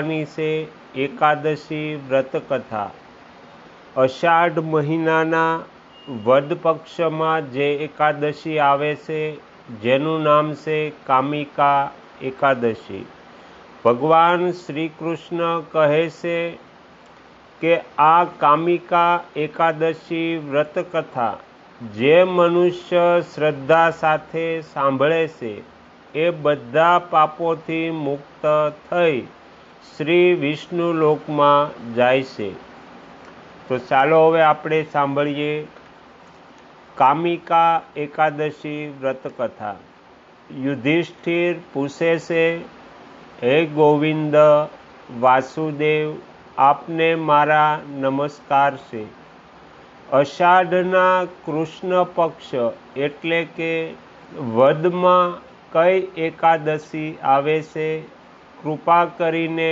ની એકાદશી વ્રત કથા અષાઢ મહિનાના વદ પક્ષમાં જે એકાદશી આવે છે, જેનું નામ છે કામિકા એકાદશી. ભગવાન શ્રી કૃષ્ણ કહે છે કે આ કામિકા એકાદશી વ્રત કથા જે મનુષ્ય શ્રદ્ધા સાથે સાંભળે છે, એ બધા પાપોથી મુક્ત થઈ શ્રી વિષ્ણુ લોકમાં જાય છે. તો ચાલો હવે આપણે સાંભળીએ કામિકા એકાદશી વ્રત કથા યુધિષ્ઠિર પૂછે છે, હે ગોવિંદ, વાસુદેવ, આપને મારા નમસ્કાર છે. અષાઢના કૃષ્ણ પક્ષ એટલે કે વદમાં કઈ એકાદશી આવે છે? કૃપા કરીને